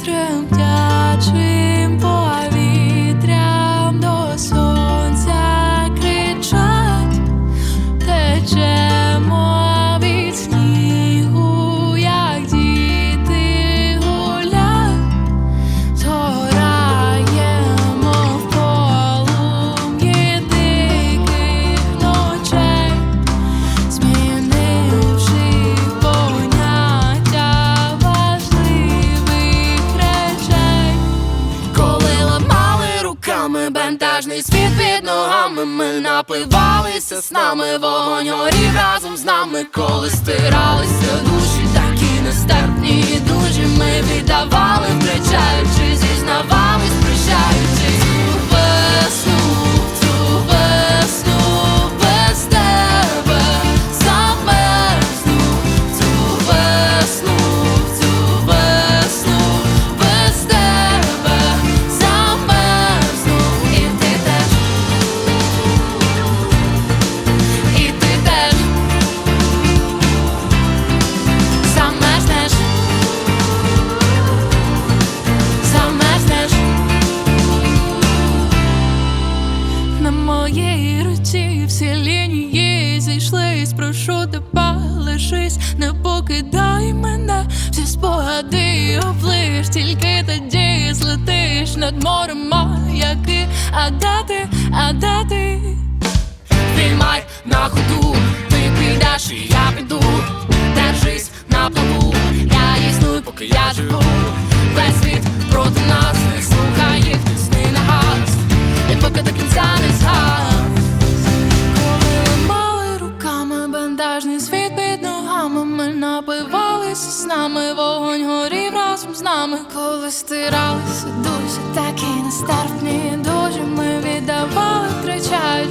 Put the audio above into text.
вітром вдячний. Бентажний світ під ногами, ми напивалися з нами, вогонь горів разом з нами, коли стиралися душі, всі лінії зійшлись, прошу тебе, лишись, не покидай мене, всі спогади облиш, тільки тоді злетиш над морем маяки, а де ти, а де ти? Піймай на ходу, ти підеш і я піду, держись на плаву, я існую, поки я живу. Весь світ проти нас, не слухай їх, тисни на газ, і поки до кінця не згас. Світ під ногами, ми напивалися з нами, вогонь горів разом з нами, коли стиралися дуже такі нестерпні, дуже ми віддавали, втрачаючи.